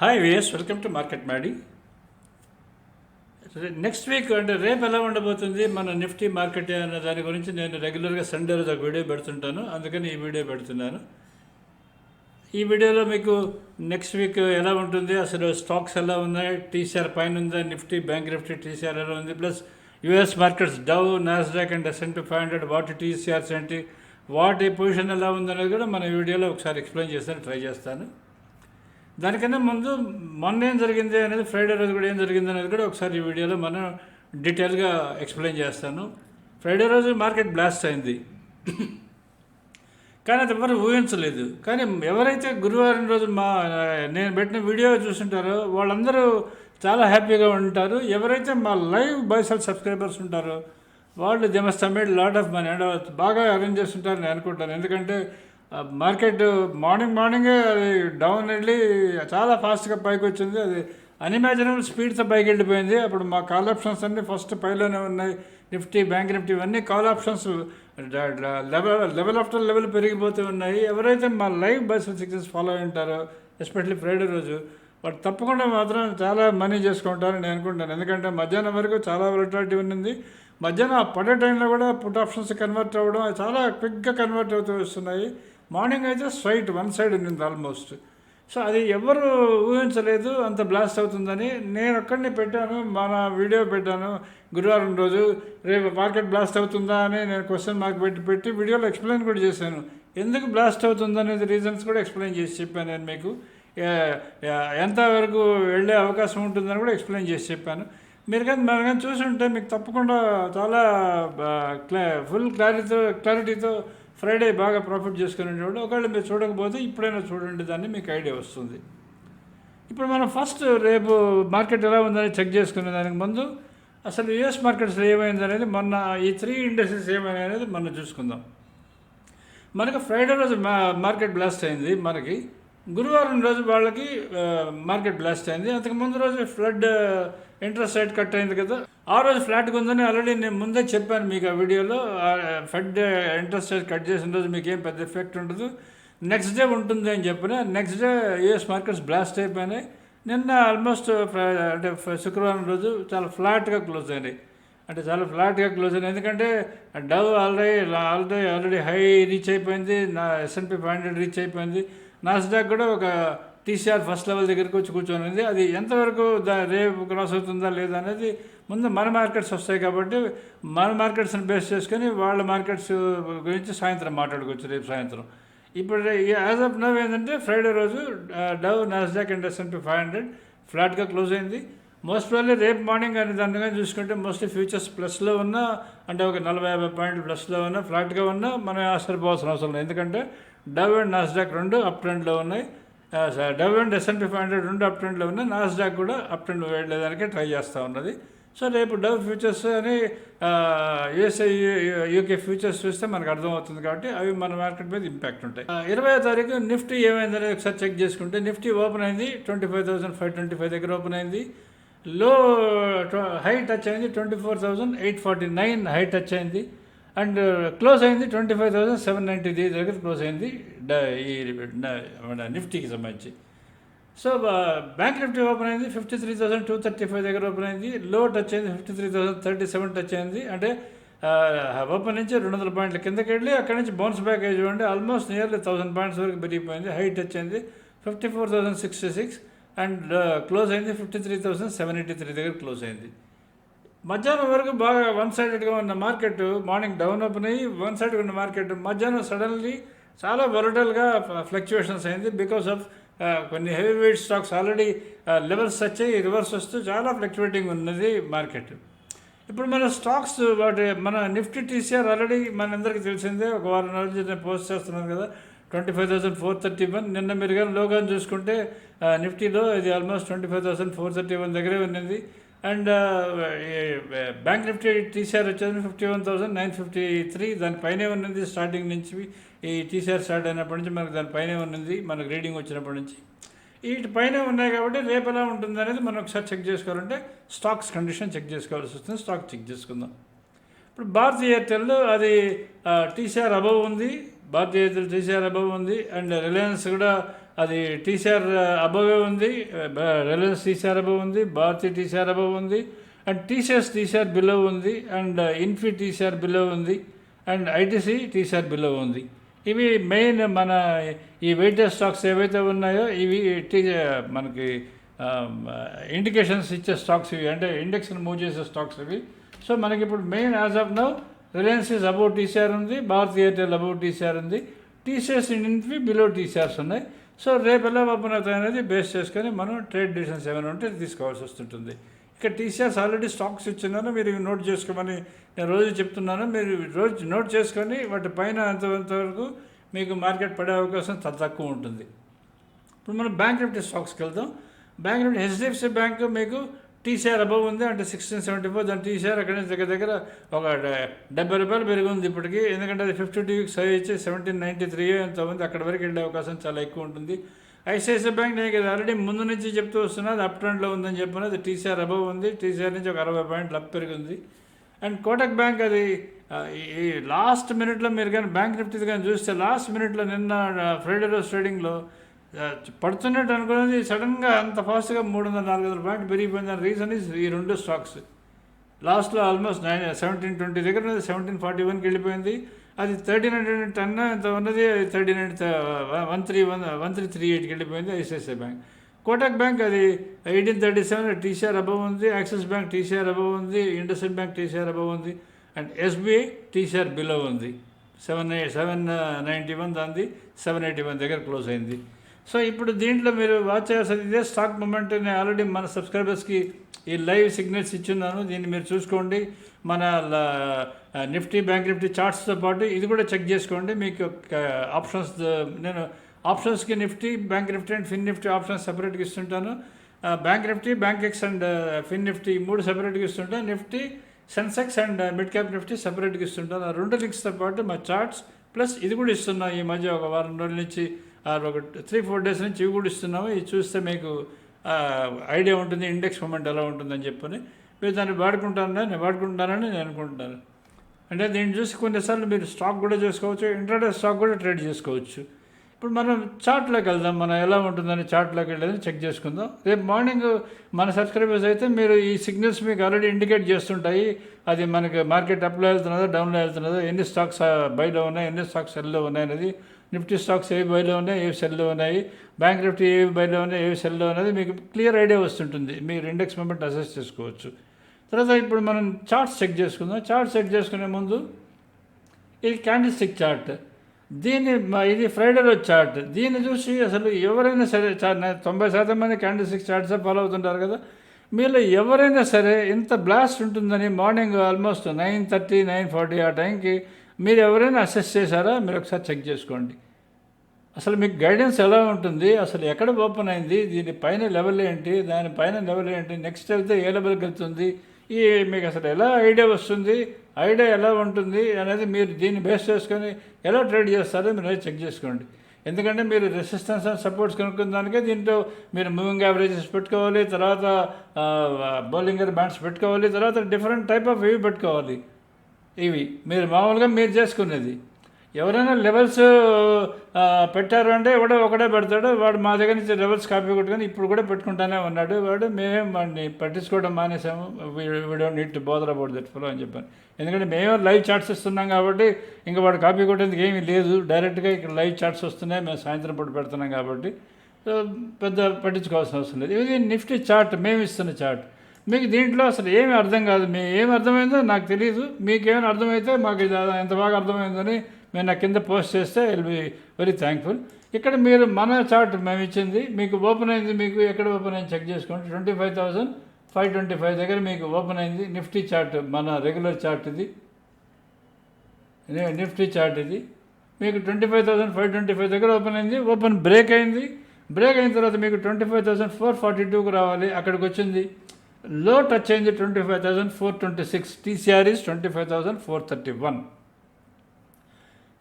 Hi VS welcome to market మాడి next week అంటే రేపు ఎలా ఉండబోతుంది మన నిఫ్టీ మార్కెట్ అన్న దాని గురించి నేను రెగ్యులర్గా సండే రోజు ఒక వీడియో పెడుతుంటాను. అందుకని ఈ వీడియో పెడుతున్నాను. ఈ వీడియోలో మీకు నెక్స్ట్ వీక్ ఎలా ఉంటుంది? అసలు స్టాక్స్ ఎలా ఉన్నాయి? టీసీఆర్ పైన ఉందా? నిఫ్టీ బ్యాంక్ నిఫ్టీ టీసీఆర్ ఎలా ఉంది? Plus US markets Dow Nasdaq and S and P five hundred వాటి టీసీఆర్స్ ఏంటి వాటి పొజిషన్ ఎలా ఉందనేది కూడా మన వీడియోలో ఒకసారి ఎక్స్ప్లెయిన్ చేస్తాను ట్రై చేస్తాను. దానికన్నా ముందు మొన్న ఏం జరిగింది అనేది ఫ్రైడే రోజు కూడా ఏం జరిగింది అనేది కూడా ఒకసారి ఈ వీడియోలో మనం డీటెయిల్గా ఎక్స్ప్లెయిన్ చేస్తాను. ఫ్రైడే రోజు మార్కెట్ బ్లాస్ట్ అయింది. కానీ అది ఎవరు ఊహించలేదు. కానీ ఎవరైతే గురువారం రోజు మా నేను పెట్టిన వీడియో చూస్తుంటారో వాళ్ళందరూ చాలా హ్యాపీగా ఉంటారు. ఎవరైతే మా లైవ్ బైసల్ సబ్స్క్రైబర్స్ ఉంటారో వాళ్ళు they must made lot of money. And బాగా అరేంజ్ చేస్తుంటారని నేను అనుకుంటాను. ఎందుకంటే మార్కెట్ మార్నింగ్ మార్నింగే అది డౌన్ వెళ్ళి చాలా ఫాస్ట్గా పైకి వచ్చింది అది అన్ఇమాజినబుల్ స్పీడ్తో పైకి వెళ్ళిపోయింది అప్పుడు మా కాల్ ఆప్షన్స్ అన్నీ ఫస్ట్ పైలోనే ఉన్నాయి. నిఫ్టీ బ్యాంక్ నిఫ్టీ ఇవన్నీ call options. Level level after level పెరిగిపోతూ ఉన్నాయి. ఎవరైతే మా లైవ్ బస్ సిక్సెస్ ఫాలో అయి ఉంటారో ఎస్పెషల్లీ ఫ్రైడే రోజు వాడు తప్పకుండా మాత్రం చాలా మనీ చేసుకుంటారని నేను అనుకుంటాను. ఎందుకంటే మధ్యాహ్నం వరకు చాలా వొలటాలిటీ ఉన్నింది. మధ్యాహ్నం పడే టైంలో కూడా పుట్ ఆప్షన్స్ కన్వర్ట్ అవ్వడం చాలా క్విక్గా కన్వర్ట్ అవుతూ వస్తున్నాయి. మార్నింగ్ అయితే స్ట్రైట్ వన్ సైడ్ ఉండింది ఆల్మోస్ట్. సో అది ఎవరు ఊహించలేదు అంత బ్లాస్ట్ అవుతుందని నేను ఒక్కడిని పెట్టాను మన వీడియో పెట్టాను. గురువారం రోజు రేపు మార్కెట్ బ్లాస్ట్ అవుతుందా అని నేను క్వశ్చన్ మార్క్ పెట్టి పెట్టి వీడియోలో ఎక్స్ప్లెయిన్ కూడా చేశాను. ఎందుకు బ్లాస్ట్ అవుతుందనేది రీజన్స్ కూడా ఎక్స్ప్లెయిన్ చేసి చెప్పాను నేను మీకు. ఎంతవరకు వెళ్ళే అవకాశం ఉంటుందని కూడా ఎక్స్ప్లెయిన్ చేసి చెప్పాను. మీరు కానీ మీరు కానీ చూసి ఉంటే మీకు తప్పకుండా చాలా క్లా ఫుల్ క్లారిటీతో క్లారిటీతో ఫ్రైడే బాగా ప్రాఫిట్ చేసుకుని ఉండేవాడు ఒకవేళ మీరు చూడకపోతే ఇప్పుడైనా చూడండి దాన్ని మీకు ఐడియా వస్తుంది. ఇప్పుడు మనం ఫస్ట్ రేపు మార్కెట్ ఎలా ఉందని చెక్ చేసుకునే దానికి ముందు అసలు యుఎస్ మార్కెట్స్ ఏమైంది అనేది మొన్న ఈ త్రీ ఇండస్ట్రీస్ ఏమైనా అనేది మనం చూసుకుందాం. మనకు ఫ్రైడే రోజు మా మార్కెట్ బ్లాస్ట్ అయింది మనకి. గురువారం రోజు వాళ్ళకి మార్కెట్ బ్లాస్ట్ అయింది. అంతకు ముందు రోజు ఫ్లడ్ ఇంట్రెస్ట్ రేట్ కట్ అయింది కదా. ఆ రోజు ఫ్లాట్గా ఉందని ఆల్రెడీ నేను ముందే చెప్పాను మీకు ఆ వీడియోలో. ఫెడ్ ఇంట్రెస్ట్ రేట్ కట్ చేసిన రోజు మీకు ఏం పెద్ద ఎఫెక్ట్ ఉండదు. నెక్స్ట్ డే ఉంటుంది అని చెప్పిన next day US markets blast అయిపోయినాయి. నిన్న ఆల్మోస్ట్ అంటే శుక్రవారం రోజు చాలా ఫ్లాట్గా క్లోజ్ అయినాయి. అంటే చాలా ఫ్లాట్గా క్లోజ్ అయినాయి. ఎందుకంటే Dow already already already high reach అయిపోయింది. నా S and P five hundred reach అయిపోయింది. నాస్డాక్ కూడా ఒక టీసీఆర్ ఫస్ట్ లెవెల్ దగ్గరికి వచ్చి కూర్చొని ఉంది. అది ఎంతవరకు దా రేపు క్రాస్ అవుతుందా లేదా అనేది ముందు మన మార్కెట్స్ వస్తాయి కాబట్టి మన మార్కెట్స్ని బేస్ చేసుకొని వాళ్ళ మార్కెట్స్ గురించి సాయంత్రం మాట్లాడుకోవచ్చు రేపు సాయంత్రం. ఇప్పుడు యాజ్ ఆఫ్ నవ్ ఏంటంటే ఫ్రైడే రోజు Dow Nasdaq and S and P five hundred ఫ్లాట్గా క్లోజ్ అయింది. మోస్ట్ ప్రాబ్లీ రేపు మార్నింగ్ అని దానిగా చూసుకుంటే మోస్ట్లీ ఫ్యూచర్స్ ప్లస్లో ఉన్నా అంటే ఒక నలభై యాభై పాయింట్లు ప్లస్లో ఉన్నా ఫ్లాట్గా ఉన్నా మనం ఆశ్చర్యపోవాల్సిన అవసరం లేదు. ఎందుకంటే డవ్ అండ్ నాస్డాక్ రెండు అప్ ట్రెండ్లో ఉన్నాయి. Dow and S and P five hundred రెండు అప్ ట్రెండ్లో ఉన్నాయి నాస్డాక్ కూడా అప్ ట్రెండ్ వెళ్ళేదానికే ట్రై చేస్తూ ఉన్నది. సో రేపు డవ్ ఫ్యూచర్స్ అని యుఎస్ఐ యూకే ఫ్యూచర్స్ చూస్తే మనకు అర్థమవుతుంది కాబట్టి అవి మన మార్కెట్ మీద ఇంపాక్ట్ ఉంటాయి. ఇరవై తారీఖు నిఫ్టీ ఏమైందని ఒకసారి చెక్ చేసుకుంటే నిఫ్టీ ఓపెన్ అయింది twenty five thousand five twenty five దగ్గర ఓపెన్ అయింది. లో హై టచ్ అయింది twenty four thousand eight forty nine high touch అయింది. అండ్ క్లోజ్ అయింది twenty five thousand seven ninety దగ్గర క్లోజ్ అయింది డ- ఈ నిఫ్టీకి సంబంధించి. సో బ్యాంక్ నిఫ్టీ ఓపెన్ అయింది fifty three thousand two thirty five దగ్గర ఓపెన్ అయింది. లో టచ్ అయింది fifty three thousand thirty seven touch అయింది. అంటే ఓపెన్ నుంచి రెండు వందల పాయింట్ల కిందకి వెళ్ళి అక్కడి నుంచి బౌన్స్ బ్యాక్ అయ్యి చూడండి ఆల్మోస్ట్ నియర్లీ థౌసండ్ పాయింట్స్ వరకు పెరిగిపోయింది. హై టచ్ అయింది fifty four thousand sixty six and close అయింది fifty three thousand seven eighty three దగ్గర క్లోజ్ అయింది. మధ్యాహ్నం వరకు బాగా వన్ సైడెడ్గా ఉన్న మార్కెట్ మార్నింగ్ డౌన్ ఓపెన్ అయ్యి వన్ సైడ్గా ఉన్న మార్కెట్ మధ్యాహ్నం సడన్లీ చాలా వొలటల్గా ఫ్లక్చువేషన్స్ అయింది. బికాస్ ఆఫ్ uh, కొన్ని heavy weight stocks already levels వచ్చాయి రివర్స్ వస్తూ చాలా ఫ్లక్చువేటింగ్ ఉన్నది మార్కెట్ ఇప్పుడు మన స్టాక్స్ వాటి మన నిఫ్టీ టీసీఆర్ ఆల్రెడీ మనందరికీ తెలిసిందే. ఒక వారం రోజు నేను పోస్ట్ చేస్తున్నాను కదా. Twenty five thousand four thirty one నిన్న మీరు కానీ లోగా చూసుకుంటే uh, నిఫ్టీలో ఇది almost twenty five thousand four thirty one దగ్గరే ఉన్నది. అండ్ బ్యాంక్ నిఫ్టీ టీసీఆర్ వచ్చేది fifty one thousand nine fifty three దానిపైనే ఉన్నది స్టార్టింగ్ నుంచి. ఈ టీసీఆర్ స్టార్ట్ అయినప్పటి నుంచి మనకు దానిపైనే ఉన్నది. మనకు రీడింగ్ వచ్చినప్పటి నుంచి. వీటి పైన ఉన్నాయి కాబట్టి రేపు ఎలా ఉంటుంది అనేది మనం ఒకసారి చెక్ చేసుకోవాలంటే స్టాక్స్ కండిషన్ చెక్ చేసుకోవాల్సి వస్తుంది. స్టాక్ చెక్ చేసుకుందాం. ఇప్పుడు భారతీ ఎయిర్టెల్ అది టీసీఆర్ అబవ్ ఉంది. భారతీయ ఎయిర్టెల్ టీసీఆర్ అబవ్ ఉంది. అండ్ రిలయన్స్ కూడా అది టీసీఆర్ అబవే ఉంది రిలయన్స్ టీసీఆర్ అబవ్ ఉంది భారతి టీసీఆర్ అబవ్ ఉంది అండ్ టీసీఎస్ టీసీఆర్ బిలో ఉంది అండ్ ఇన్ఫీ టీసీఆర్ బిలో ఉంది అండ్ ఐటీసీ టీసీఆర్ బిలో ఉంది. ఇవి మెయిన్ మన ఈ వెయిటెడ్ స్టాక్స్ ఏవైతే ఉన్నాయో ఇవి టీ మనకి ఇండికేషన్స్ ఇచ్చే స్టాక్స్ ఇవి అంటే ఇండెక్స్ని మూవ్ చేసే స్టాక్స్ ఇవి. సో మనకి ఇప్పుడు main as of now Reliance is about TCR ఉంది భారత్ ఎయిర్టెల్ అబౌట్ టీసీఆర్ ఉంది టీసీఎస్ ఇన్ఫీ బిలో టీసీఆర్స్ ఉన్నాయి. సో రేపు ఎలా అనేది బేస్ చేసుకొని మనం ట్రేడ్ డిసిషన్స్ ఏమైనా ఉంటే తీసుకోవాల్సి వస్తుంటుంది. ఇక టీసీఆర్స్ ఆల్రెడీ స్టాక్స్ ఇచ్చిందని మీరు నోట్ చేసుకోమని నేను రోజు చెప్తున్నాను. మీరు రోజు నోట్ చేసుకొని వాటి పైన అంతవరకు మీకు మార్కెట్ పడే అవకాశం చాలా తక్కువ ఉంటుంది. ఇప్పుడు మనం బ్యాంక్ నిఫ్టీ స్టాక్స్కి వెళ్దాం. బ్యాంక్ నిఫ్టీ హెచ్డిఎఫ్సి బ్యాంక్ మీకు టీసీఆర్ అబవ్ ఉంది అంటే సిక్స్టీన్ సెవెంటీ ఫోర్ దాని టీసీఆర్ అక్కడి నుంచి దగ్గర దగ్గర ఒక డె- డెబ్బై రూపాయలు పెరిగి ఉంది ఇప్పటికి. ఎందుకంటే అది ఫిఫ్టీ టూ వీక్స్ ఇచ్చి సెవెంటీన్ నైంటీ త్రీ ఎంత ఉంది అక్కడ వరకు వెళ్ళే అవకాశం చాలా ఎక్కువ ఉంటుంది. ఐసిఐసిఐ బ్యాంక్ నేను ఇది ఆల్రెడీ ముందు నుంచి చెప్తూ వస్తున్నా అది అప్ ట్రెండ్లో ఉందని చెప్పిన. అది టీసీఆర్ అబవ్ ఉంది. టీసీఆర్ నుంచి ఒక అరవై పాయింట్లు అప్ పెరిగింది. అండ్ కోటక్ బ్యాంక్ అది ఈ- లాస్ట్ మినిట్లో మీరు కానీ బ్యాంక్ నిఫ్టీ కానీ చూస్తే లాస్ట్ మినిట్లో నిన్న ఫ్రైడే రోజు ట్రేడింగ్లో పడుతున్నట్టు అనుకున్నది సడన్గా అంత ఫాస్ట్గా మూడు వందల నాలుగు వందల పాయింట్ పెరిగిపోయిన రీజన్ ఇస్ ఈ రెండు స్టాక్స్. లాస్ట్లో ఆల్మోస్ట్ నైన్ సెవెంటీన్ ట్వంటీ దగ్గర సెవెంటీన్ ఫార్టీ వన్కి వెళ్ళిపోయింది. అది థర్టీన్ హండ్రెడ్ టెన్ ఎంత ఉన్నది అది thirteen hundred one three one one three three ఎయిట్కి వెళ్ళిపోయింది ఐసిఐసిఐ బ్యాంక్. కోటక్ బ్యాంక్ అది eighteen thirty seven TCR above ఉంది యాక్సిస్ బ్యాంక్ టీసీఆర్ అబవ్ ఉంది ఇండస్ఇండ్ బ్యాంక్ టీసీఆర్ అబవ్ ఉంది అండ్ ఎస్బీఐ టీసీఆర్ బిలో ఉంది. సెవెన్ సెవెన్ నైంటీ వన్ దాంది seven eighty one దగ్గర close అయింది. సో ఇప్పుడు దీంట్లో మీరు వాచ్ చేయాల్సింది ఇదే స్టాక్ మూమెంట్ నేను ఆల్రెడీ మన సబ్స్క్రైబర్స్కి ఈ లైవ్ సిగ్నల్స్ ఇచ్చున్నాను. దీన్ని మీరు చూసుకోండి. మన నిఫ్టీ బ్యాంక్ నిఫ్టీ చార్ట్స్తో పాటు ఇది కూడా చెక్ చేసుకోండి. మీకు ఆప్షన్స్ నేను ఆప్షన్స్కి Nifty bank Nifty and fin Nifty options సెపరేట్గా ఇస్తుంటాను. Bank Nifty bankex and fin Nifty మూడు సెపరేట్గా ఇస్తుంటాను. Nifty Sensex and mid cap Nifty సెపరేట్గా ఇస్తుంటాను. ఆ రెండు లింక్స్తో పాటు మా చార్ట్స్ ప్లస్ ఇది కూడా ఇస్తున్నా ఈ మధ్య ఒక వారం రోజుల నుంచి. ఒక త్రీ ఫోర్ డేస్ నుంచి ఇవి కూడా ఇస్తున్నాము. ఇది చూస్తే మీకు ఐడియా ఉంటుంది ఇండెక్స్ మూమెంట్ ఎలా ఉంటుందని చెప్పని. మీరు దాన్ని వాడుకుంటారని నేను వాడుకుంటానని నేను అనుకుంటున్నాను. అంటే దీన్ని చూసి కొన్నిసార్లు మీరు స్టాక్ కూడా చేసుకోవచ్చు ఇంట్రాడే స్టాక్ కూడా ట్రేడ్ చేసుకోవచ్చు. ఇప్పుడు మనం చార్ట్లోకి వెళ్దాం. మనం ఎలా ఉంటుందని చార్ట్లోకి వెళ్ళేది చెక్ చేసుకుందాం. రేపు మార్నింగ్ మన సబ్స్క్రైబర్స్ అయితే మీరు ఈ సిగ్నల్స్ మీకు ఆల్రెడీ ఇండికేట్ చేస్తుంటాయి. అది మనకి మార్కెట్ అప్లో వెళ్తున్నదో డౌన్లో వెళ్తున్నదో ఎన్ని స్టాక్స్ బైలో ఉన్నాయి ఎన్ని స్టాక్స్ ఎల్లో ఉన్నాయి అనేది నిఫ్టీ స్టాక్స్ ఏవి బైలో ఉన్నాయి ఏవి సెల్లో ఉన్నాయి బ్యాంక్ నిఫ్టీ ఏవి బైలో ఉన్నాయి ఏవి సెల్లో అనేది మీకు క్లియర్ ఐడియా వస్తుంటుంది. మీరు ఇండెక్స్ మూమెంట్ అసెస్ చేసుకోవచ్చు. తర్వాత ఇప్పుడు మనం చార్ట్స్ చెక్ చేసుకుందాం. చార్ట్ చెక్ చేసుకునే ముందు ఇది క్యాండిల్ స్టిక్ చార్ట్. దీన్ని ఇది ఫ్రైడే రోజు చార్ట్. దీన్ని చూసి అసలు ఎవరైనా సరే చా- తొంభై శాతం మంది క్యాండిల్ స్టిక్ చార్ట్స్ ఫాలో అవుతుంటారు కదా. మీలో ఎవరైనా సరే ఇంత బ్లాస్ట్ ఉంటుందని morning almost nine thirty nine forty ఆ టైంకి మీరు ఎవరైనా అసెస్ చేశారా? మీరు ఒకసారి చెక్ చేసుకోండి. అసలు మీకు గైడెన్స్ ఎలా ఉంటుంది? అసలు ఎక్కడ ఓపెన్ అయింది? దీని పైన లెవెల్ ఏంటి? దాని పైన లెవెల్ ఏంటి? నెక్స్ట్ వెళ్తే ఏ లెవెల్కి వెళ్తుంది ఈ మీకు అసలు ఎలా ఐడియా వస్తుంది? ఐడియా ఎలా ఉంటుంది? అనేది మీరు దీన్ని బేస్ చేసుకొని ఎలా ట్రేడ్ చేస్తారో మీరు అది చెక్ చేసుకోండి. ఎందుకంటే మీరు రెసిస్టెన్స్ అండ్ సపోర్ట్స్ కనుక్కున్న దానికే దీంట్లో మీరు మూవింగ్ యావరేజెస్ పెట్టుకోవాలి తర్వాత బౌలింగర్ బ్యాండ్స్ పెట్టుకోవాలి తర్వాత డిఫరెంట్ టైప్ ఆఫ్ వ్యూ పెట్టుకోవాలి. ఇవి. మీరు మామూలుగా మీరు చేసుకునేది. ఎవరైనా లెవెల్స్ పెట్టారు అంటే ఎవడో ఒకడే పెడతాడు. వాడు మా దగ్గర నుంచి లెవెల్స్ కాపీ కొట్టుకొని ఇప్పుడు కూడా పెట్టుకుంటానే ఉన్నాడు. వాడు మేమేం వాడిని పట్టించుకోవడం మానేసాము. Video need bother about that fellow అని చెప్పాను. ఎందుకంటే మేము లైవ్ చాట్స్ ఇస్తున్నాం కాబట్టి ఇంకా వాడు కాపీ కొట్టేందుకు ఏమీ లేదు. డైరెక్ట్గా ఇక్కడ లైవ్ చాట్స్ వస్తున్నాయి. మేము సాయంత్రం పూట పెడుతున్నాం కాబట్టి. పెద్ద పట్టించుకోవాల్సిన అవసరం లేదు. ఇది నిఫ్టీ చార్ట్ మేము ఇస్తున్న చార్ట్ మీకు దీంట్లో అసలు ఏమి అర్థం కాదు. మీ ఏమి అర్థమైందో నాకు తెలియదు మీకేమైనా అర్థమైతే మాకు ఇది ఎంత బాగా అర్థమైందని మేము నా కింద పోస్ట్ చేస్తే విల్ బి వెరీ థ్యాంక్ఫుల్ ఇక్కడ మీరు మన చార్ట్ మేము ఇచ్చింది. మీకు ఓపెన్ అయింది మీకు ఎక్కడ ఓపెన్ అయింది చెక్ చేసుకోండి. Twenty five thousand five twenty five దగ్గర మీకు ఓపెన్ అయింది. నిఫ్టీ చార్ట్ మన రెగ్యులర్ చార్ట్ ఇది. నిఫ్టీ చార్ట్ ఇది. మీకు twenty five thousand five twenty five దగ్గర ఓపెన్ అయింది. ఓపెన్ బ్రేక్ అయింది. బ్రేక్ అయిన తర్వాత మీకు twenty five thousand four forty టూకి రావాలి. అక్కడికి వచ్చింది. లో టచ్ అయింది twenty five thousand four twenty six TCR is twenty five thousand four thirty one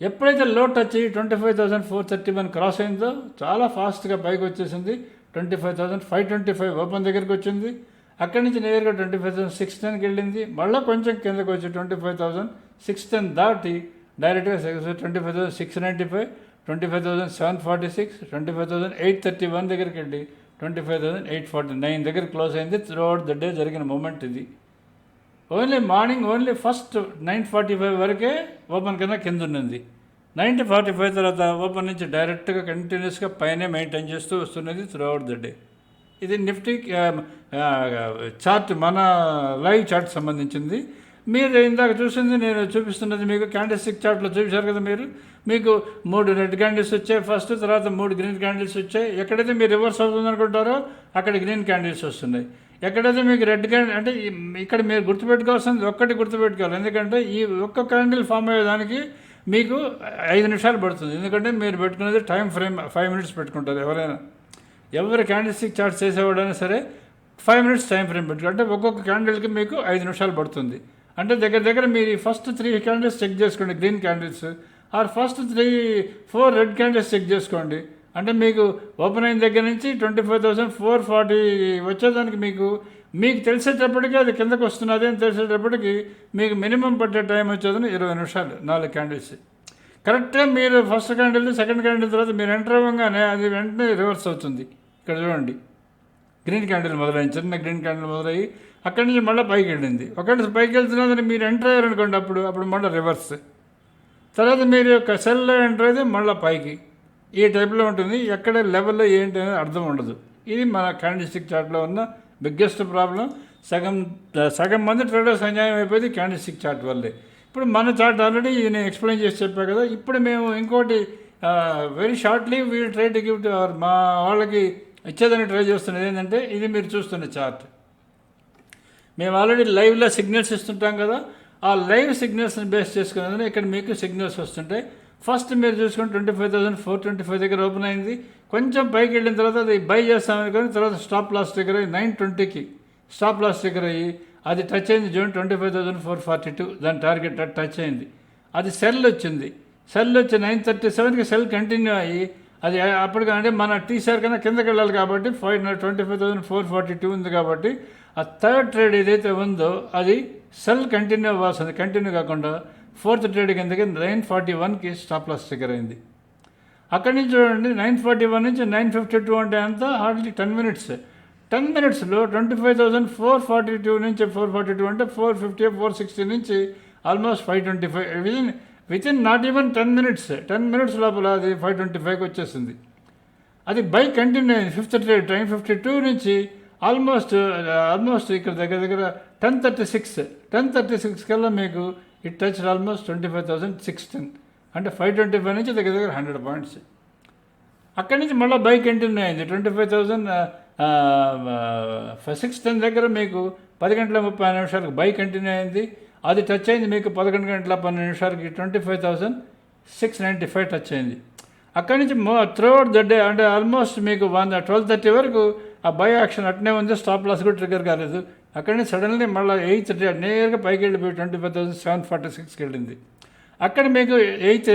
ఎప్పుడైతే లో టచ్ అయ్యి twenty five thousand four thirty one cross అయిందో చాలా ఫాస్ట్గా పైకి వచ్చేసింది. Twenty five thousand five twenty five open దగ్గరికి వచ్చింది. అక్కడి నుంచి నేరుగా ట్వంటీ ఫైవ్ థౌసండ్ సిక్స్ టెన్కి వెళ్ళింది. మళ్ళీ కొంచెం కిందకి వచ్చి twenty five thousand six ten దాటి డైరెక్ట్గా twenty five thousand six ninety five twenty five thousand seven forty six twenty five thousand eight thirty one దగ్గరికి వెళ్ళి twenty five thousand eight forty nine దగ్గర క్లోజ్ అయింది. త్రూ అవుట్ ద డే జరిగిన moment ఇది. Only morning only first nine forty five వరకే open కింద కింద ఉన్నది నైన్టీ ఫార్టీ ఫైవ్ తర్వాత ఓపెన్ నుంచి డైరెక్ట్గా కంటిన్యూస్గా పైనే మెయింటైన్ చేస్తూ వస్తున్నది త్రూ అవుట్ ద డే ఇది నిఫ్టీ చార్ట్ మన లైవ్ చార్ట్ సంబంధించింది. మీరు ఇందాక చూసింది నేను చూపిస్తున్నది మీకు క్యాండిల్స్టిక్ చార్ట్లో చూపించారు కదా మీరు? మీకు మూడు రెడ్ క్యాండిల్స్ వచ్చాయి ఫస్ట్ తర్వాత మూడు గ్రీన్ క్యాండిల్స్ వచ్చాయి. ఎక్కడైతే మీరు రివర్స్ అవుతుంది అనుకుంటారో అక్కడ గ్రీన్ క్యాండిల్స్ వస్తున్నాయి. ఎక్కడైతే మీకు రెడ్ క్యాండిల్ అంటే ఇక్కడ మీరు గుర్తుపెట్టుకోవాల్సింది ఒక్కటి గుర్తుపెట్టుకోవాలి. ఎందుకంటే ఈ ఒక్క క్యాండిల్ ఫామ్ అయ్యేదానికి మీకు ఐదు నిమిషాలు పడుతుంది. ఎందుకంటే మీరు పెట్టుకునేది టైం ఫ్రేమ్ ఫైవ్ మినిట్స్ పెట్టుకుంటారు ఎవరైనా. ఎవరి క్యాండిల్స్టిక్ చార్ట్ చేసేవాడైనా సరే ఫైవ్ మినిట్స్ టైం ఫ్రేమ్ పెట్టుకుంటే ఒక్కొక్క క్యాండిల్కి మీకు ఐదు నిమిషాలు పడుతుంది. అంటే దగ్గర దగ్గర మీరు ఫస్ట్ త్రీ క్యాండిల్స్ చెక్ చేసుకోండి green candles or first three four red candles check చేసుకోండి. అంటే మీకు ఓపెన్ అయిన దగ్గర నుంచి twenty five thousand four forty వచ్చేదానికి మీకు మీకు తెలిసేటప్పటికి అది కిందకు వస్తున్నది అని తెలిసేటప్పటికి మీకు మినిమం పట్టే టైం వచ్చేదని ఇరవై నిమిషాలు నాలుగు క్యాండిల్స్ కరెక్ట్గా మీరు ఫస్ట్ క్యాండిల్ సెకండ్ క్యాండిల్ తర్వాత మీరు ఎంటర్ అవ్వగానే అది వెంటనే రివర్స్ అవుతుంది. ఇక్కడ చూడండి. గ్రీన్ క్యాండిల్ మొదలైంది. చిన్న గ్రీన్ క్యాండిల్ మొదలయ్యి అక్కడి నుంచి మళ్ళీ పైకి వెళ్ళింది. ఒకటి పైకి వెళ్తున్నదని మీరు ఎంటర్ అయ్యారు అనుకోండి అప్పుడు అప్పుడు మళ్ళీ రివర్స్. తర్వాత మీరు యొక్క సెల్లో ఎంటర్ అయితే మళ్ళీ పైకి. ఈ టైప్లో ఉంటుంది. ఎక్కడ లెవెల్లో ఏంటి అనేది అర్థం ఉండదు. ఇది మన క్యాండిస్టిక్ చార్ట్లో ఉన్న బిగ్గెస్ట్ ప్రాబ్లం సగం సగం మంది ట్రేడర్స్ అన్యాయం అయిపోయింది క్యాండిస్టిక్ చార్ట్ వల్లే. ఇప్పుడు మన చార్ట్ ఆల్రెడీ నేను ఎక్స్ప్లెయిన్ చేసి చెప్పా కదా. ఇప్పుడు మేము ఇంకోటి very shortly we try to give to our మా వాళ్ళకి ఇచ్చేదాన్ని ట్రై చేస్తున్నది ఏంటంటే ఇది మీరు చూస్తున్న చార్ట్. మేము ఆల్రెడీ లైవ్లో సిగ్నల్స్ ఇస్తుంటాం కదా ఆ లైవ్ సిగ్నల్స్ని బేస్ చేసుకునేది ఇక్కడ మీకు సిగ్నల్స్ వస్తుంటాయి. ఫస్ట్ మీరు చూసుకుని twenty five thousand four twenty five దగ్గర ఓపెన్ అయింది. కొంచెం పైకి వెళ్ళిన తర్వాత అది బై చేస్తామని కానీ తర్వాత స్టాప్ లాస్ దగ్గర నైన్ ట్వంటీకి స్టాప్ లాస్ దగ్గర అయ్యి అది టచ్ అయింది June twenty five thousand four forty two దాని టార్గెట్ టచ్ అయింది. అది సెల్ వచ్చింది. సెల్ వచ్చి నైన్ థర్టీ సెవెన్కి సెల్ కంటిన్యూ అయ్యి అది అప్పటికి అంటే మన టీసీఆర్ కన్నా కిందకి వెళ్ళాలి కాబట్టి five twenty five thousand four forty two ఉంది కాబట్టి ఆ థర్డ్ ట్రేడ్ ఏదైతే ఉందో అది సెల్ కంటిన్యూ అవ్వాల్సింది. కంటిన్యూ కాకుండా ఫోర్త్ ట్రేడ్ కిందకి నైన్ ఫార్టీ వన్కి స్టాప్ లాస్ దగ్గర అయింది. అక్కడి నుంచి చూడండి నైన్ ఫార్టీ వన్ నుంచి నైన్ ఫిఫ్టీ టూ అంటే అంతా హార్డ్లీ టెన్ మినిట్స్. టెన్ మినిట్స్లో twenty five thousand four forty two నుంచి ఫోర్ ఫార్టీ టూ అంటే ఫోర్ ఫిఫ్టీ ఫోర్ సిక్స్టీ నుంచి almost five twenty five within with in not even ten minutes ten minutes లోపల అది five twenty ఫైవ్కి వచ్చేసింది. అది bike continue అయింది ఫిఫ్త్ ట్రేడ్ ఫిఫ్టీ టూ నుంచి ఆల్మోస్ట్ ఆల్మోస్ట్ uh, ఇక్కడ దగ్గర దగ్గర ten thirty six ten thirty six కల్లా మీకు it touch almost twenty five thousand sixteen అంటే ఫైవ్ ట్వంటీ ఫైవ్ నుంచి దగ్గర దగ్గర హండ్రెడ్ పాయింట్స్ అక్కడి నుంచి మళ్ళీ బైక్ కంటిన్యూ అయింది. Twenty five thousand six ten దగ్గర మీకు పది గంటల ముప్పై నిమిషాలకు బైక్ కంటిన్యూ అయింది. అది టచ్ అయింది మీకు పదకొండు గంటల పన్నెండు నిమిషాలకి twenty five thousand six ninety five touch అయింది. అక్కడి నుంచి మో త్రూఅవుట్ ద డే అంటే ఆల్మోస్ట్ మీకు వన్ ట్వెల్వ్ థర్టీ వరకు ఆ బై యాక్షన్ అట్నే ఉంది స్టాప్ లాస్ కూడా ట్రిగర్ కాలేదు. అక్కడి నుంచి సడన్లీ మళ్ళీ ఎయిత్ డే నేరుగా పైకి వెళ్ళిపోయి twenty five thousand seven forty సిక్స్కి వెళ్ళింది. అక్కడ మీకు ఎయిత్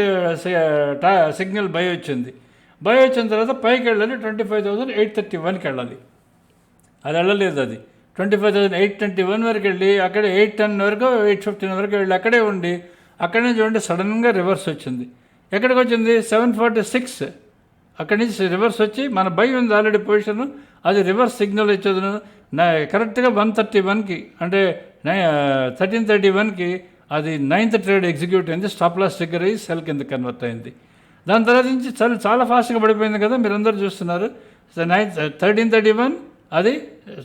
సిగ్నల్ బై వచ్చింది. బై వచ్చిన తర్వాత పైకి వెళ్ళాలి twenty five thousand eight thirty వన్కి వెళ్ళాలి. అది వెళ్ళలేదు అది. Twenty five thousand eight twenty one వరకు వెళ్ళి అక్కడ ఎయిట్ టెన్ వరకు ఎయిట్ ఫిఫ్టీన్ వరకు వెళ్ళి అక్కడే ఉండి అక్కడి నుంచి ఉండి సడన్గా రివర్స్ వచ్చింది. ఎక్కడికి వచ్చింది? సెవెన్ ఫార్టీ సిక్స్ అక్కడి నుంచి రివర్స్ వచ్చి మన బై ఉంది ఆల్రెడీ పొజిషన్. అది రివర్స్ సిగ్నల్ ఇచ్చేది. నా కరెక్ట్గా వన్ థర్టీ వన్కి అంటే థర్టీన్ థర్టీ వన్కి అది నైన్త్ ట్రేడ్ ఎగ్జిక్యూట్ అయింది. స్టాప్ లాస్ దగ్గర అయ్యి సెల్ కింద కన్వర్ట్ అయింది. దాని తర్వాత నుంచి చాలా చాలా ఫాస్ట్గా పడిపోయింది కదా మీరందరూ చూస్తున్నారు. నైన్ థర్టీన్ థర్టీ వన్ అది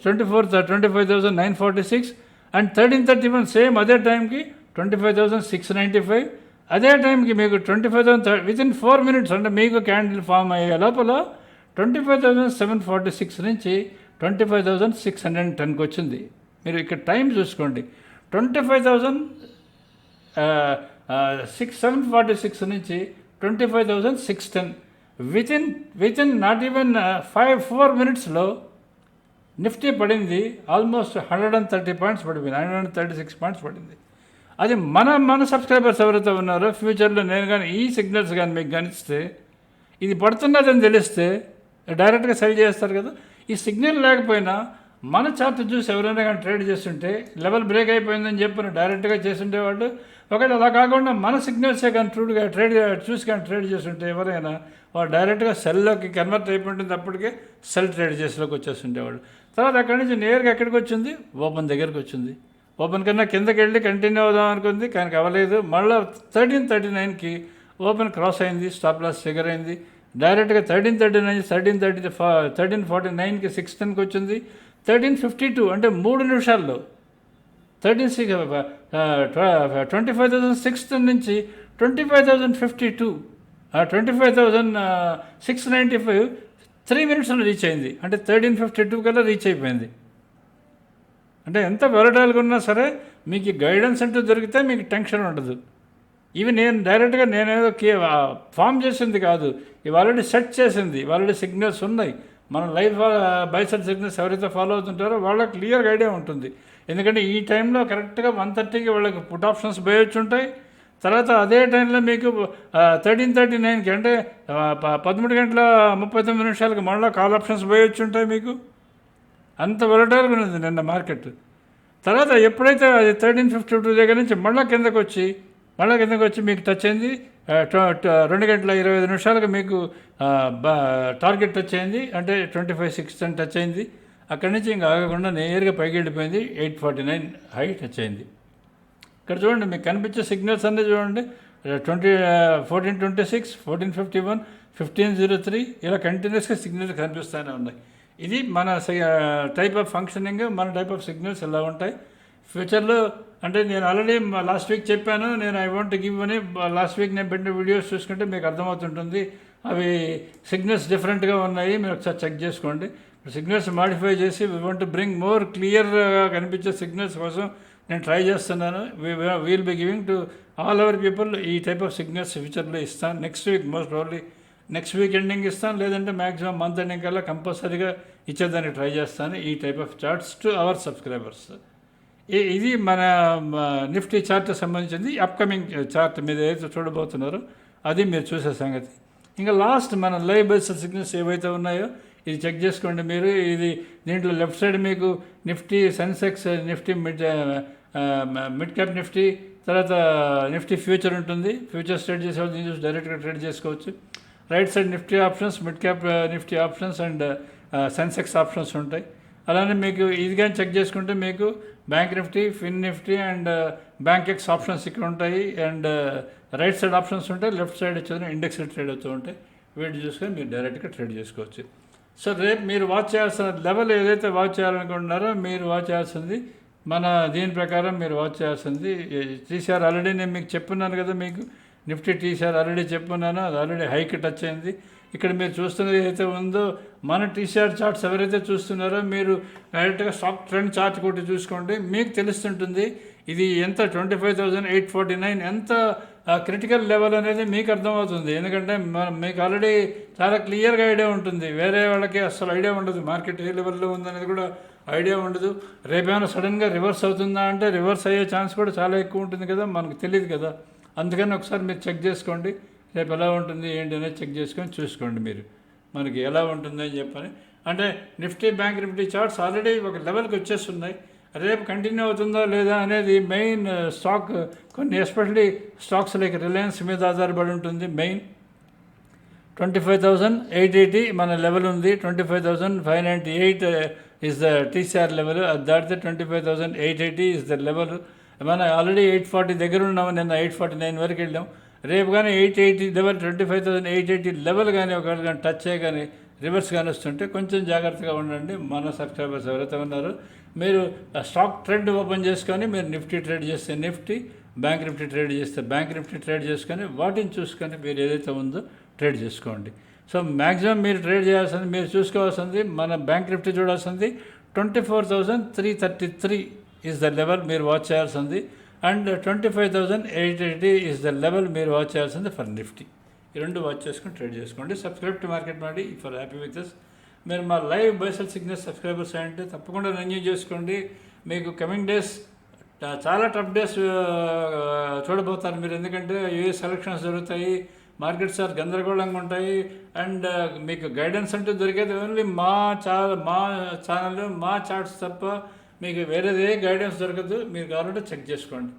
twenty four twenty five thousand nine forty six and thirteen thirty one same అదే టైంకి twenty five thousand six ninety five అదే టైంకి మీకు twenty five thousand within four minutes అంటే మీకు క్యాండిల్ ఫామ్ అయ్యే లోపల twenty five thousand seven forty six నుంచి twenty five thousand six hundred and టెన్కి వచ్చింది మీరు ఇక్కడ టైం చూసుకోండి. Twenty five thousand six seven forty six నుంచి twenty five thousand six ten within within not even five four మినిట్స్లో Nifty పడింది almost hundred and thirty points పడిపోయింది hundred and thirty six points పడింది. అది మన మన సబ్స్క్రైబర్స్ ఎవరైతే ఉన్నారో ఫ్యూచర్లో నేను కానీ ఈ సిగ్నల్స్ కానీ మీకు గణిస్తే ఇది పడుతున్నదని తెలిస్తే డైరెక్ట్గా సెల్ చేస్తారు కదా ఈ సిగ్నల్ లేకపోయినా మన చార్ట్ చూసి ఎవరైనా కానీ ట్రేడ్ చేస్తుంటే లెవెల్ బ్రేక్ అయిపోయిందని చెప్పిన డైరెక్ట్గా చేస్తుంటే వాళ్ళు ఒకవేళ అలా కాకుండా మన సిగ్నల్సే కానీ ట్రూడ్గా ట్రేడ్ చూసి కానీ ట్రేడ్ చేస్తుంటే ఎవరైనా వాళ్ళు డైరెక్ట్గా సెల్లోకి కన్వర్ట్ అయిపోయింటుంది అప్పటికే సెల్ ట్రేడ్ చేసేలోకి వచ్చేస్తుండేవాళ్ళు. తర్వాత అక్కడి నుంచి నేరుగా ఎక్కడికి వచ్చింది? ఓపెన్ దగ్గరికి వచ్చింది. ఓపెన్ కన్నా కిందకి వెళ్ళి కంటిన్యూ అవుదాం అనుకుంది కానీ అవ్వలేదు. మళ్ళీ థర్టీన్ థర్టీ నైన్కి ఓపెన్ క్రాస్ అయింది స్టాప్ లాస్ ఫిగర్ అయింది. డైరెక్ట్గా thirteen thirty nine thirteen thirty thirteen forty నైన్కి సిక్స్టీన్కి వచ్చింది. థర్టీన్ ఫిఫ్టీ టూ అంటే మూడు నిమిషాల్లో. Thirteen six twenty five thousand sixth నుంచి twenty five thousand fifty two twenty five thousand six ninety five three మినిట్స్లో రీచ్ అయింది. అంటే థర్టీన్ ఫిఫ్టీ టూ కల్లా రీచ్ అయిపోయింది. అంటే ఎంత వెరటాలుగా ఉన్నా సరే మీకు గైడెన్స్ అంటూ దొరికితే మీకు టెన్షన్ ఉండదు. ఇవి నేను డైరెక్ట్గా నేనేదో కే ఫామ్ చేసింది కాదు. ఇవి ఆల్రెడీ సెట్ చేసింది. ఆల్రెడీ సిగ్నల్స్ ఉన్నాయి. మన లైఫ్ బైసెట్ సిగ్నల్స్ ఎవరైతే ఫాలో అవుతుంటారో వాళ్ళకి క్లియర్గా ఐడియా ఉంటుంది. ఎందుకంటే ఈ టైంలో కరెక్ట్గా వన్ థర్టీకి వాళ్ళకి పుట్ ఆప్షన్స్ పోయొచ్చు ఉంటాయి తర్వాత అదే టైంలో మీకు థర్టీన్ థర్టీ నైన్కి అంటే ప- పదమూడు గంటల ముప్పై తొమ్మిది నిమిషాలకి మళ్ళీ కాల్ ఆప్షన్స్ పోయొచ్చు ఉంటాయి మీకు? అంత వొలటైల్గా ఉన్నది నిన్న మార్కెట్. తర్వాత ఎప్పుడైతే అది థర్టీన్ ఫిఫ్టీ టూ దగ్గర నుంచి మళ్ళీ కిందకు వచ్చి మళ్ళీ కిందకు వచ్చి మీకు టచ్ అయింది రెండు గంటల ఇరవై ఐదు నిమిషాలకు మీకు బా టార్గెట్ టచ్ అయింది అంటే ట్వంటీ ఫైవ్ సిక్స్ అని టచ్ అయింది. అక్కడి నుంచి ఇంకా ఆగకుండా నేరుగా పైకి వెళ్ళిపోయింది eight forty nine high touch అయింది. ఇక్కడ చూడండి మీకు కనిపించే సిగ్నల్స్ అన్నీ చూడండి. Twenty fourteen twenty six fourteen fifty one fifteen zero three ఇలా కంటిన్యూస్గా సిగ్నల్స్ కనిపిస్తూనే ఉన్నాయి. ఇది మన టైప్ ఆఫ్ ఫంక్షనింగ్ మన టైప్ ఆఫ్ సిగ్నల్స్ ఎలా ఉంటాయి. ఫ్యూచర్లో అంటే నేను ఆల్రెడీ లాస్ట్ వీక్ చెప్పాను నేను ఐ వాంట్ గివ్ అని లాస్ట్ వీక్ నేను పెట్టిన వీడియోస్ చూసుకుంటే మీకు అర్థమవుతుంటుంది. అవి సిగ్నల్స్ డిఫరెంట్గా ఉన్నాయి మీరు ఒకసారి చెక్ చేసుకోండి. సిగ్నల్స్ మాడిఫై చేసి వీ వాంట్ బ్రింగ్ మోర్ క్లియర్గా కనిపించే సిగ్నల్స్ కోసం నేను ట్రై చేస్తున్నాను. We'll be giving to all our people ఈ టైప్ ఆఫ్ సిగ్నల్స్ ఫ్యూచర్లో ఇస్తాను. Next week most probably next week ending ఇస్తాను. లేదంటే మ్యాక్సిమం మంత్ ఎండింగ్ కల్లా కంపల్సరీగా ఇచ్చేదానికి ట్రై చేస్తాను. ఈ type of charts to our subscribers ఈ- ఇది మన నిఫ్టీ చార్ట్ సంబంధించింది. అప్కమింగ్ చార్ట్ మీరు ఏదైతే చూడబోతున్నారో అది మీరు చూసే సంగతి. ఇంకా లాస్ట్ మన లైవ్ బేస్ సిగ్నల్స్ ఏవైతే ఉన్నాయో ఇది చెక్ చేసుకోండి మీరు. ఇది దీంట్లో లెఫ్ట్ సైడ్ మీకు Nifty Sensex Nifty mid mid cap Nifty తర్వాత నిఫ్టీ ఫ్యూచర్ ఉంటుంది. ఫ్యూచర్స్ ట్రేడ్ చేసేవాళ్ళు దీని చూసి డైరెక్ట్గా ట్రేడ్ చేసుకోవచ్చు. Right side Nifty options mid cap Nifty options and Sensex options ఉంటాయి. అలానే మీకు ఇది కానీ చెక్ చేసుకుంటే మీకు bank Nifty fin Nifty and bank ex options ఇక్కడ ఉంటాయి. అండ్ రైట్ సైడ్ ఆప్షన్స్ ఉంటాయి. లెఫ్ట్ సైడ్ వచ్చేది ఇండెక్స్ ట్రేడ్ అవుతూ ఉంటాయి. వీటి చూసుకొని మీరు డైరెక్ట్గా ట్రేడ్ చేసుకోవచ్చు. సో రేపు మీరు వాచ్ చేయాల్సిన లెవెల్ ఏదైతే వాచ్ చేయాలనుకుంటున్నారో మీరు వాచ్ చేయాల్సింది మన దీని ప్రకారం మీరు వాచ్ చేయాల్సింది టీసీఆర్ ఆల్రెడీ నేను మీకు చెప్పున్నాను కదా మీకు నిఫ్టీ టీసీఆర్ ఆల్రెడీ చెప్పున్నాను అది ఆల్రెడీ హైక్ టచ్ అయింది. ఇక్కడ మీరు చూస్తున్నది ఏదైతే ఉందో మన టీసీఆర్ చార్ట్స్ ఎవరైతే చూస్తున్నారో మీరు డైరెక్ట్గా స్టాక్ ట్రెండ్ చార్ట్ కొట్టి చూసుకోండి. మీకు తెలుస్తుంటుంది ఇది ఎంత twenty five thousand eight forty nine ఎంత క్రిటికల్ లెవెల్ అనేది మీకు అర్థమవుతుంది. ఎందుకంటే మీకు ఆల్రెడీ చాలా క్లియర్గా ఐడియా ఉంటుంది. వేరే వాళ్ళకి అసలు ఐడియా ఉండదు. మార్కెట్ ఏ లెవెల్లో ఉందనేది కూడా ఐడియా ఉండదు. రేపేమైనా సడన్గా రివర్స్ అవుతుందా అంటే రివర్స్ అయ్యే ఛాన్స్ కూడా చాలా ఎక్కువ ఉంటుంది కదా మనకు తెలియదు కదా. అందుకని ఒకసారి మీరు చెక్ చేసుకోండి. రేపు ఎలా ఉంటుంది ఏంటి అనేది చెక్ చేసుకొని చూసుకోండి మీరు. మనకి ఎలా ఉంటుంది అని చెప్పని. అంటే Nifty bank Nifty charts already ఒక లెవెల్కి వచ్చేస్తున్నాయి. రేపు కంటిన్యూ అవుతుందా లేదా అనేది మెయిన్ స్టాక్ కొన్ని ఎస్పెషల్లీ స్టాక్స్ లైక్ రిలయన్స్ మీద ఆధారపడి ఉంటుంది main. Twenty five thousand eight eighty మన లెవెల్ ఉంది. Twenty five thousand five ninety eight is the TCR level అది దాటితే twenty five thousand eight eighty is the level మన ఆల్రెడీ ఎయిట్ ఫార్టీ దగ్గర ఉన్నాము నిన్న ఎయిట్ ఫార్టీ నైన్ వరకు వెళ్ళాం రేపు కానీ eight eighty level twenty five thousand eight eighty level కానీ ఒకవేళ కానీ టచ్ చేయగానే రివర్స్ కానీ వస్తుంటే కొంచెం జాగ్రత్తగా ఉండండి. మన సబ్స్క్రైబర్స్ ఎవరైతే ఉన్నారో మీరు స్టాక్ ట్రెండ్ ఓపెన్ చేసుకొని మీరు నిఫ్టీ ట్రేడ్ చేస్తే నిఫ్టీ బ్యాంక్ నిఫ్టీ ట్రేడ్ చేస్తే బ్యాంక్ నిఫ్టీ ట్రేడ్ చేసుకొని వాటిని చూసుకొని మీరు ఏదైతే ఉందో ట్రేడ్ చేసుకోండి. సో మ్యాక్సిమం మీరు ట్రేడ్ చేయాల్సింది మీరు చూసుకోవాల్సింది మన బ్యాంక్ నిఫ్టీ చూడాల్సింది twenty four thousand three thirty three is the level మీరు వాచ్ చేయాల్సింది and twenty five thousand eight eighty is the level మీరు వాచ్ చేయాల్సింది ఫర్ నిఫ్టీ. ఈ రెండు వాచ్ చేసుకొని ట్రేడ్ చేసుకోండి. సబ్స్క్రైబ్ టు మార్కెట్ మాడి ఫర్ హ్యాపీ విత్ దిస్ మీరు మా లైవ్ బైసల్ సిగ్నల్ సబ్స్క్రైబర్స్ అంటే తప్పకుండా రెన్యూ చేసుకోండి. మీకు కమింగ్ డేస్ చాలా టఫ్ డేస్ చూడబోతారు మీరు. ఎందుకంటే యూఎస్ ఎలక్షన్స్ జరుగుతాయి. మార్కెట్స్ ఆర్ గందరగోళంగా ఉంటాయి. అండ్ మీకు గైడెన్స్ అంటూ దొరికేది ఓన్లీ మా చా మా ఛానల్ మా చార్ట్స్ తప్ప మీకు వేరేది ఏ గైడెన్స్ దొరకదు. మీరు కావాలంటే చెక్ చేసుకోండి.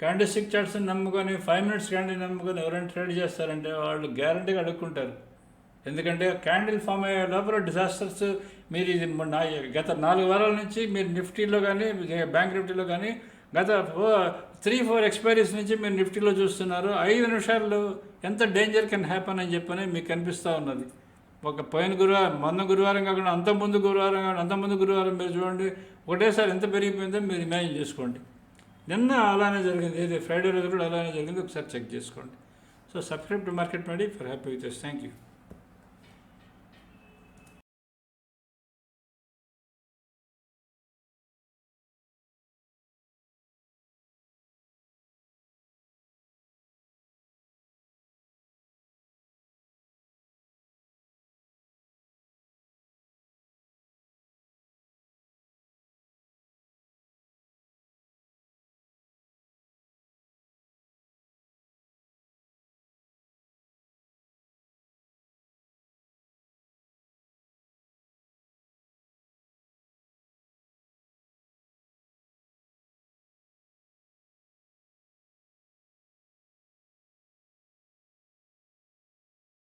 క్యాండిల్ స్టిక్ చార్ట్స్ని నమ్ముకొని ఫైవ్ మినిట్స్ క్యాండిల్ నమ్ముకొని ఎవరైనా ట్రేడ్ చేస్తారంటే వాళ్ళు గ్యారంటీగా అడుక్కుంటారు. ఎందుకంటే క్యాండిల్ ఫామ్ అయ్యే లోపల డిజాస్టర్స్ మీరు ఇది గత నాలుగు వారాల నుంచి మీరు నిఫ్టీలో కానీ బ్యాంక్ నిఫ్టీలో కానీ గత త్రీ ఫోర్ ఎక్స్పైరీస్ నుంచి మీరు నిఫ్టీలో చూస్తున్నారు. ఐదు నిమిషాల్లో ఎంత డేంజర్ కెన్ హ్యాపన్ అని చెప్పని మీకు కనిపిస్తూ ఉన్నది. ఒక పోయిన గురువారం మొన్న గురువారం కాకుండా అంత ముందు గురువారం కాకుండా అంత ముందు గురువారం మీరు చూడండి ఒకటేసారి ఎంత పెరిగిపోయిందో మీరు ఇమాజిన్ చేసుకోండి. నిన్న అలానే జరిగింది ఏది ఫ్రైడే రోజు కూడా అలానే జరిగింది ఒకసారి చెక్ చేసుకోండి. So subscribe to market మెడీ for happy with thank you